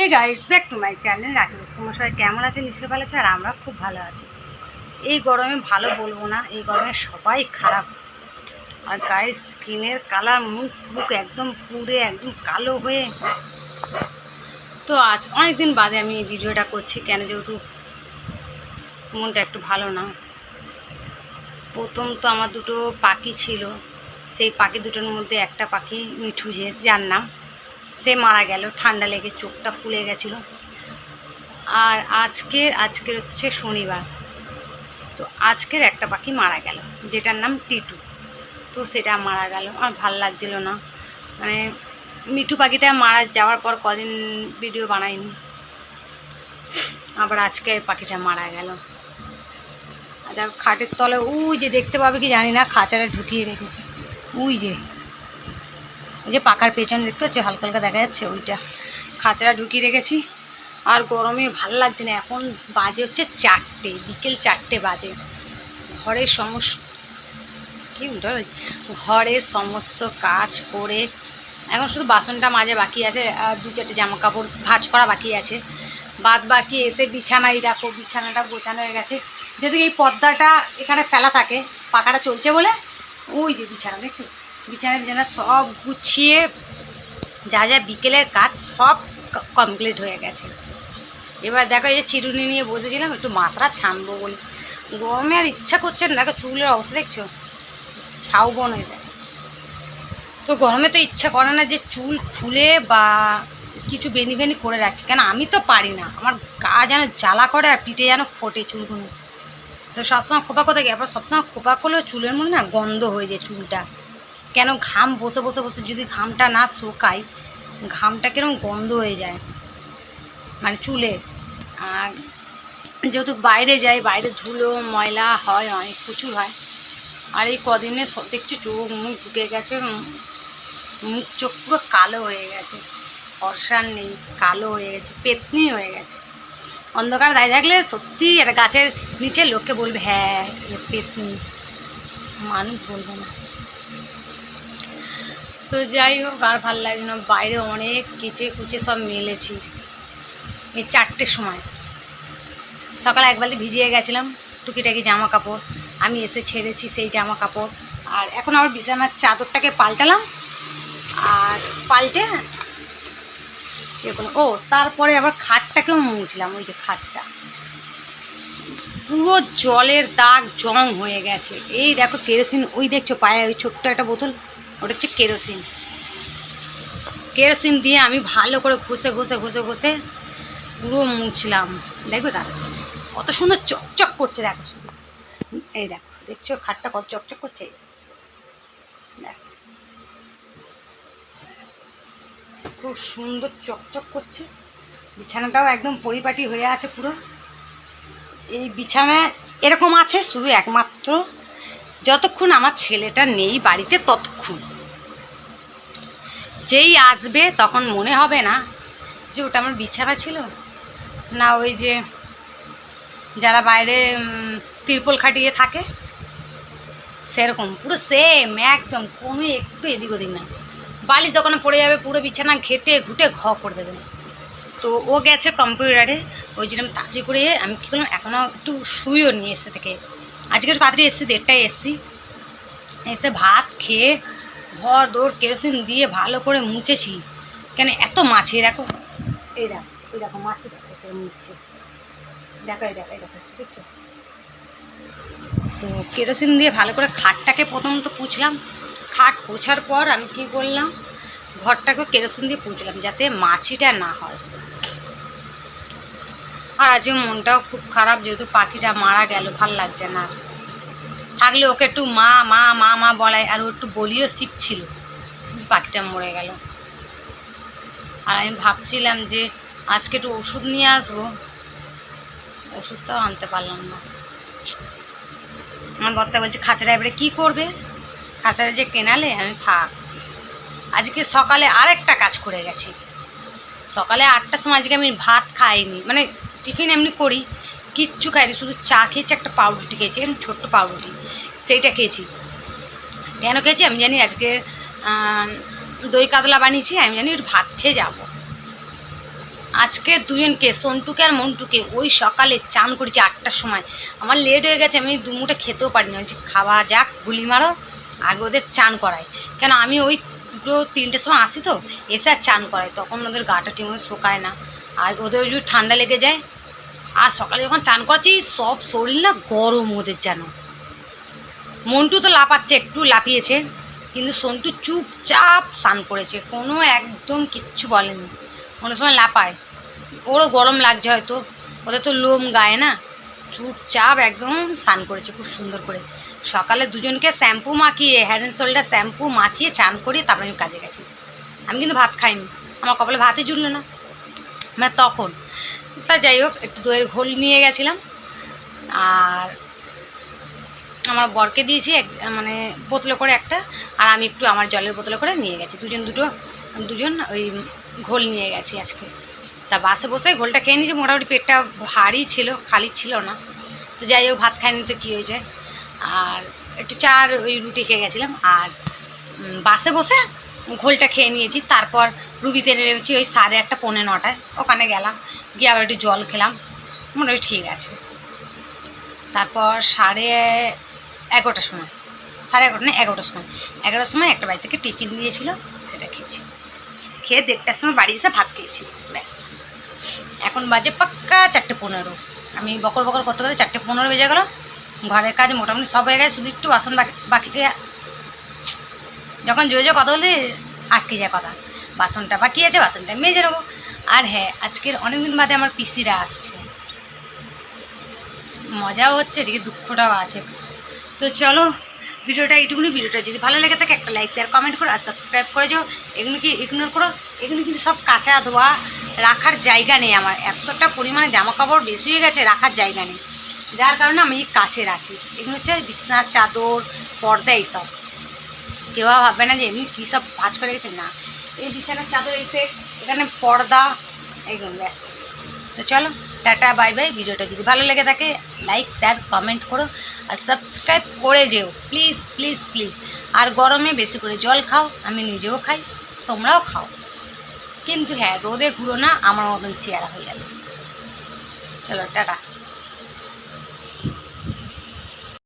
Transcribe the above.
Hey guys back to my channel Rakesh তোমার সবাই কেমন আছে? নিশ্চয় ভালো আছে, আর আমরা খুব ভালো আছি। এই গরমে ভালো বলব না, এই গরমে সবাই খারাপ। আর গায়ের স্কিনের কালার মুখ মুখ একদম পুড়ে, একদম কালো হয়ে। তো আজ অনেক দিন বাদে আমি এই ভিডিওটা করছি, কেন যেহেতু মনটা একটু ভালো না। প্রথম তো আমার দুটো পাখি ছিল, সেই পাখি দুটোর মধ্যে একটা পাখি মিঠু যে, যার নাম সে মারা গেল, ঠান্ডা লেগে চোখটা ফুলে গেছিল। আর আজকের আজকের হচ্ছে শনিবার। তো আজকের একটা পাখি মারা গেল, যেটার নাম টিটু। তো সেটা মারা গেল। আর ভালো লাগছিল না। মানে মিঠু পাখিটা মারা যাওয়ার পর কদিন ভিডিও বানাইনি আবার আজকে পাখিটা মারা গেল। আর খাটের তলে উই যে দেখতে পাবে কি জানি না খাঁচারে ঢুকিয়ে রেখেছে। উই যে। ওই যে পাখার পেছনে দেখতে হচ্ছে হালকা হালকা দেখা যাচ্ছে ওইটা। খাঁচড়া ঢুকিয়ে রেখেছি। আর গরমে ভালো লাগছে না, এখন বাজে হচ্ছে চারটে, বিকেল চারটে বাজে। ঘরের সমস্ত কি উল্টো? ঘরের সমস্ত কাজ করে এখন শুধু বাসনটা মাঝে বাকি আছে, আর দু চারটে জামা কাপড় ভাজ করা বাকি আছে। বাদ বাকি এসে বিছানায় রাখো বিছানাটা গোছানো হয়ে গেছে। যদি এই পর্দাটা এখানে ফেলা থাকে, পাখাটা চলছে বলে, ওই যে বিছানা, দেখছ? বিছানা বিছানা সব গুছিয়ে যা যা বিকেলের কাজ সব কমপ্লিট হয়ে গেছে। এবার দেখো এই যে চিরুনি নিয়ে বসেছিলাম, একটু মাথা ছানবো বলে। গরমে আর ইচ্ছা করছে না, দেখো চুলের অবস্থা দেখছ? ছাউ বন হয়ে গেছে। তো গরমে তো ইচ্ছা করে না যে চুল খুলে বা কিছু বেনি বেনি করে রাখি। কেন আমি তো পারি না, আমার গা যেন জ্বালা করে আর পিঠে যেন ফোটে চুলগুলো। তো সবসময় খোপা কোথায় গিয়ে? আবার সবসময় খোপা করলেও চুলের মধ্যে না গন্ধ হয়ে যায় চুলটা। কেন ঘাম বসে বসে বসে যদি ঘামটা না শুকায়, ঘামটা কীরকম গন্ধ হয়ে যায়? মানে চুলে। আর যেহেতু বাইরে যাই, বাইরে ধুলো, ময়লা হয়, অনেক প্রচুর হয়। আর এই কদিনে দেখছি চোখ মুখ ঢুকে গেছে মুখ চোখ পুরো কালো হয়ে গেছে। অর্ষার নেই, কালো হয়ে গেছে, পেতনি হয়ে গেছে। অন্ধকার দায় থাকলে সত্যি একটা গাছের নিচে লোককে বলবে হ্যাঁ পেতনি। মানুষ বলবে না। তো যাই হোক, আর ভালো লাগে না। বাইরে অনেক কেচে কুচে সব মেলেছি। এই চারটের সময়। সকালে এক বালতি ভিজিয়ে গেছিলাম, টুকিটাকি জামা কাপড়। আমি এসে ছেড়েছি সেই জামা কাপড়। আর এখন আবার বিছানার চাদরটাকে পাল্টালাম। আর পাল্টে। ও, তারপরে আবার খাটটাকেও মুছলাম, ওই যে খাটটা। পুরো জলের দাগ জং হয়ে গেছে। এই দেখো কেরোসিন, ওই দেখছ পায়ে, ওই ছোট্ট একটা বোতল। ওটা হচ্ছে কেরোসিন। কেরোসিন দিয়ে আমি ভালো করে ঘষে ঘষে ঘষে ঘষে পুরো মুছলাম। দেখবে দাদা? কত সুন্দর চকচক করছে, দেখো। শুধু এই দেখো, দেখছ খাটটা কত চকচক করছে? খুব সুন্দর চকচক করছে। বিছানাটাও একদম পরিপাটি হয়ে আছে পুরো। এই বিছানা এরকম আছে, শুধু একমাত্র যতক্ষণ আমার ছেলেটা নেই বাড়িতে, ততক্ষণ। যেই আসবে তখন মনে হবে না যে ওটা আমার বিছানা ছিল, না ওই যে যারা বাইরে তিরপল খাটিয়ে থাকে, সেরকম, পুরো সেম একদম, কোনো একটু এদিক ওদিক না। বালিশ যখন পড়ে যাবে, পুরো বিছানা ঘেটে ঘুটে ঘ করে দেবে। তো ও গেছে কম্পিউটারে ওই আমি তাড়াতাড়ি করে আমি কী করলাম, এখনও একটু শুইও নিয়ে এসে থেকে। আজকে একটু তাড়াতাড়ি এসেছি, দেড়টায় এসেছি। এসে ভাত খেয়ে ঘর দৌড় কেরোসিন দিয়ে ভালো করে মুছেছি। কেন এত মাছে দেখো। এই দেখো এই দেখো মাছে মুছছে। দেখো, এই দেখো এই দেখো, দেখছ? তো কেরোসিন দিয়ে ভালো করে খাটটাকে প্রথম তো পুছলাম। খাট পোছার পর আমি কি করলাম ঘরটাকে কেরোসিন দিয়ে পুছলাম, যাতে মাছিটা না হয়। আর আজকে মনটাও খুব খারাপ, যেহেতু পাখিটা মারা গেল, ভালো লাগছে না। থাকলে ওকে একটু মা মা মা মা বলায় আর ও একটু বলিও শিখছিল পাখিটা মরে গেল। আর আমি ভাবছিলাম যে আজকে একটু ওষুধ নিয়ে আসব, ওষুধটাও আনতে পারলাম না। আমার বর্তা বলছে, খাঁচাটা এবারে কী করবে? খাঁচাটা যে কেনালে? আমি থাক। আজকে সকালে আরেকটা কাজ করে গেছি। সকালে আটটার সময় আজকে আমি ভাত খাইনি মানে টিফিন এমনি করি, কিচ্ছু খাইনি, শুধু চা খেয়েছি, একটা পাউরুটি খেয়েছি এরকম ছোট্ট পাউরুটি, সেইটা খেয়েছি। কেন খেয়েছি? আমি জানি আজকে দই কাতলা বানিয়েছি, আমি জানি একটু ভাত খেয়ে যাব। আজকে দুজনকে, সন্টুকে আর মন্টুকে, ওই সকালে চান করেছি আটটার সময়। আমার লেট হয়ে গেছে, আমি দু মুঠে খেতেও পারিনি। হচ্ছে খাওয়া যাক, গুলি মারো, আগে ওদের চান করাই। কেন, আমি ওই দুটো তিনটের সময় আসি তো, এসে আর চান করাই, তখন ওদের গাটা ঠিকমতো শোকায় না। আর ওদের যদি ঠান্ডা লেগে যায় আর সকালে যখন চান করছি, সব শরীর না গরম ওদের যেন। মন্টু তো লাপাচ্ছে একটু লাপিয়েছে কিন্তু সন্টু চুপচাপ স্নান করেছে, কোনো একদম কিচ্ছু বলেনি। কোনো সময় লাপায় ওরও গরম লাগছে হয়তো, ওদের তো লোম গায়ে না। চুপচাপ একদম স্নান করেছে, খুব সুন্দর করে। সকালে দুজনকে শ্যাম্পু মাখিয়ে হেড অ্যান্ড শোল্ডার শ্যাম্পু মাখিয়ে, চান করিয়ে তারপরে আমি কাজে গেছি। আমি কিন্তু ভাত খাইনি, আমার কপালে ভাতই জুটলো না। মানে তখন। তা যাই হোক, একটু দইয়ের ঘোল নিয়ে গেছিলাম। আর আমার বরকে দিয়েছি এক মানে বোতলে করে একটা, আর আমি একটু আমার জলের বোতলে করে নিয়ে গেছি। দুজন দুটো, দুজন ওই ঘোল নিয়ে গেছি আজকে। তা বাসে বসে ঘোলটা খেয়ে নিয়েছি, মোটামুটি পেটটা ভারী ছিল, খালি ছিল না। তো যাই হোক, ভাত খাইনি তো কী হয়েছে আর একটু চার ওই রুটি খেয়ে গেছিলাম। আর বাসে বসে ঘোলটা খেয়ে নিয়েছি। তারপর রুবিতে নেমেছি ওই সাড়ে আটটা, পৌনে নটায়। ওখানে গেলাম, গিয়ে আবার একটু জল খেলাম। মোটামুটি ঠিক আছে। তারপর সাড়ে এগারোটার সময়, সাড়ে এগারোটা না, এগারোটার সময় এগারোটার সময় একটা বাড়ি থেকে টিফিন দিয়েছিল, সেটা খেয়েছি। খেয়ে দেড়টার সময় বাড়ি এসে ভাত খেয়েছি, ব্যাস। এখন বাজে পাক্কা চারটে পনেরো। আমি বকর বকর করতে করতে চারটে পনেরো বেজে গেলো। ঘরের কাজ মোটামুটি সব হয়ে গেছে, শুধু একটু বাসন বাকি বাকি যখন জোরে জোরে কথা বলতে আটকে যায় কথা। বাসনটা বাকি আছে, বাসনটা মেজে নেব। আর হ্যাঁ আজকের অনেকদিন বাদে আমার পিসিরা আসছে। মজাও হচ্ছে, এদিকে দুঃখটাও আছে। তো চলো, ভিডিওটা এইটুকুনি। ভিডিওটা যদি ভালো লেগে থাকে, একটা লাইক শেয়ার কমেন্ট করো আর সাবস্ক্রাইব করে যাও এগুলো কি ইগনোর করো? এগুলো কিন্তু সব কাঁচা ধোয়া, রাখার জায়গা নেই আমার। এতটা পরিমাণে জামা কাপড় বেশি হয়ে গেছে, রাখার জায়গা নেই। যার কারণে আমি কাছে রাখি। এগুলো হচ্ছে বিছনার চাদর, পর্দা এইসব। কেউ ভাববে না যে এমনি কী সব ভাজ করে গেছে? না। এই বিছানার চাদর এসে এখানে পর্দা, এইগুলো ব্যাস। তো চলো, টাটা বাই বাই ভিডিওটা যদি ভালো লেগে থাকে লাইক শেয়ার কমেন্ট করো আর সাবস্ক্রাইব করে যেও। প্লিজ প্লিজ প্লিজ আর গরমে বেশি করে জল খাও, আমি নিজেও খাই, তোমরাও খাও। কিন্তু হ্যাঁ রোদে ঘুরো না, আমার মতন চেয়ারা হয়ে যাবে। চলো, টাটা।